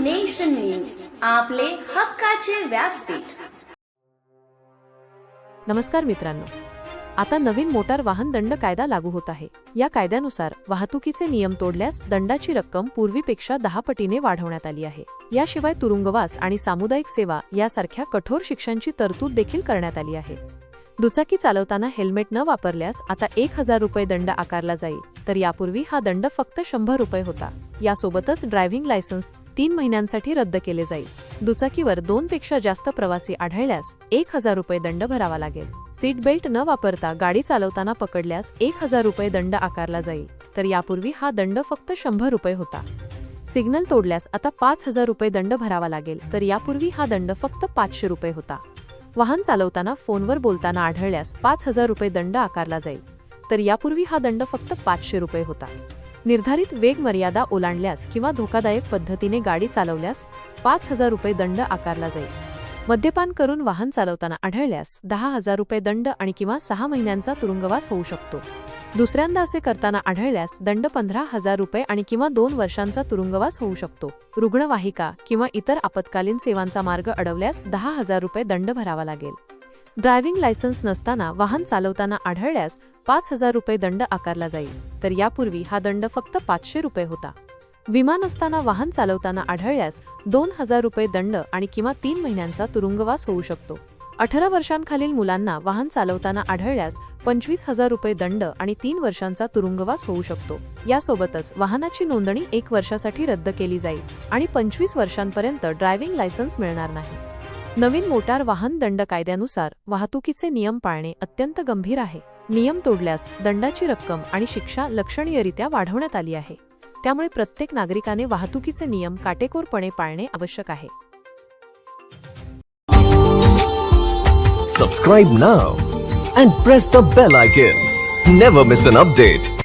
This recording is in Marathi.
नेशन न्यूज आपले हक्काचे व्यासपीठ. नमस्कार मित्रांनो. आता नवीन मोटार वाहन दंड कायदा लागू होत आहे. या कायद्यानुसार वाहतुकीचे नियम तोडल्यास दंडाची रक्कम पूर्वीपेक्षा दहा पटीने वाढवण्यात आली आहे. याशिवाय तुरुंगवास आणि सामुदायिक सेवा यासारख्या कठोर शिक्षांची तरतूद देखील करण्यात आली आहे. दुचाकी चालवताना हेल्मेट न वापरल्यास आता एक हजार रुपये दंड आकारला जाईल. तर यापूर्वी हा दंड फक्त शंभर रुपये होता. यासोबतच ड्रायव्हिंग लायसन्स तीन महिन्यांसाठी रद्द केले जाईल. दुचाकीवर दोन पेक्षा जास्त प्रवासी आढळल्यास एक हजार रुपये दंड भरावा लागेल. सीट बेल्ट न वापरता गाडी चालवताना पकडल्यास एक हजार रुपये दंड आकारला जाईल. तर यापूर्वी हा दंड फक्त शंभर रुपये होता. सिग्नल तोडल्यास आता पाच हजार रुपये दंड भरावा लागेल. तर यापूर्वी हा दंड फक्त पाचशे रुपये होता. वाहन चालवताना फोनवर बोलताना आढळल्यास पाच हजार रुपये दंड आकारला जाईल. तर यापूर्वी हा दंड फक्त पाचशे रुपये होता. निर्धारित वेग मर्यादा ओलांडल्यास किंवा धोकादायक पद्धतीने गाडी चालवल्यास पाच हजार रुपये दंड आकारला जाईल. मद्यपान करून वाहन चालवताना आढळल्यास दहा हजार रुपये दंड आणि किंवा सहा महिन्यांचा तुरुंगवास होऊ शकतो. दुसऱ्यांदा असे करताना आढळल्यास दंड पंधरा हजार रुपये आणि किंवा दोन वर्षांचा तुरुंगवास होऊ शकतो. रुग्णवाहिका किंवा इतर आपत्कालीन सेवांचा मार्ग अडवल्यास दहा हजार रुपये दंड भरावा लागेल. ड्रायव्हिंग लायसन्स नसताना वाहन चालवताना आढळल्यास पाच हजार रुपये दंड आकारला जाईल. तर यापूर्वी हा दंड फक्त पाचशे रुपये होता. विमा नसताना वाहन चालवताना आढळल्यास दोन हजार रुपये दंड आणि किंवा तीन महिन्यांचा तुरुंगवास होऊ शकतो. अठरा वर्षांखालील मुलांना वाहन चालवताना आढळल्यास पंचवीस हजार रुपये दंड आणि तीन वर्षांचा तुरुंगवास होऊ शकतो. यासोबतच वाहनाची नोंदणी एक वर्षासाठी रद्द केली जाईल आणि पंचवीस वर्षांपर्यंत ड्रायव्हिंग लायसन्स मिळणार नाही. नवीन मोटार वाहन दंड कायद्यानुसार वाहतुकीचे नियम पाळणे अत्यंत गंभीर आहे. नियम तोडल्यास दंडाची रक्कम आणि शिक्षा लक्षणीयरित्या वाढवण्यात आली आहे. त्यामुळे प्रत्येक नागरिकाने वाहतुकीचे नियम काटेकोरपणे पाळणे आवश्यक आहे. Subscribe now and press the bell icon never miss an update